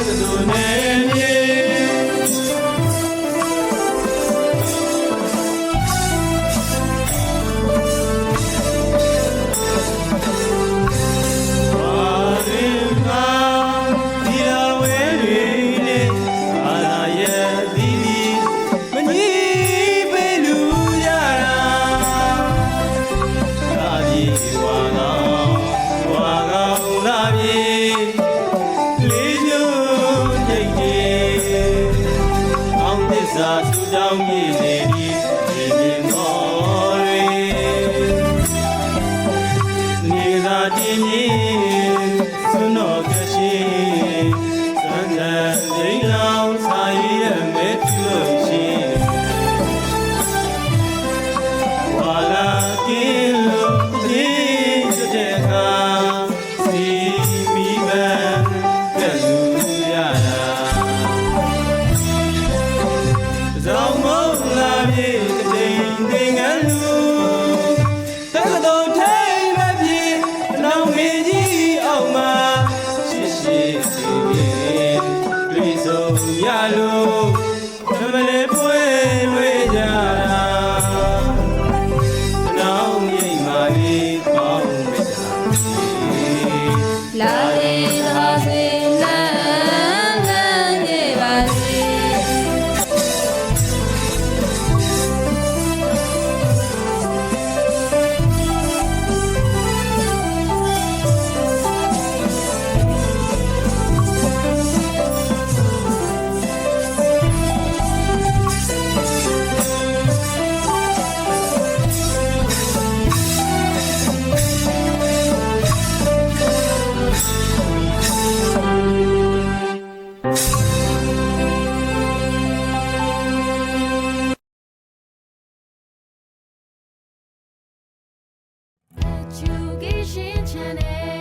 Hallelujah. င်ငန်းလူတက္ကသိုလ်ထိုင်မပြေနောင်မေကြီးအောင်မှာရှိရှိစီပြေတွေ့ဆုံရလို့ watching it.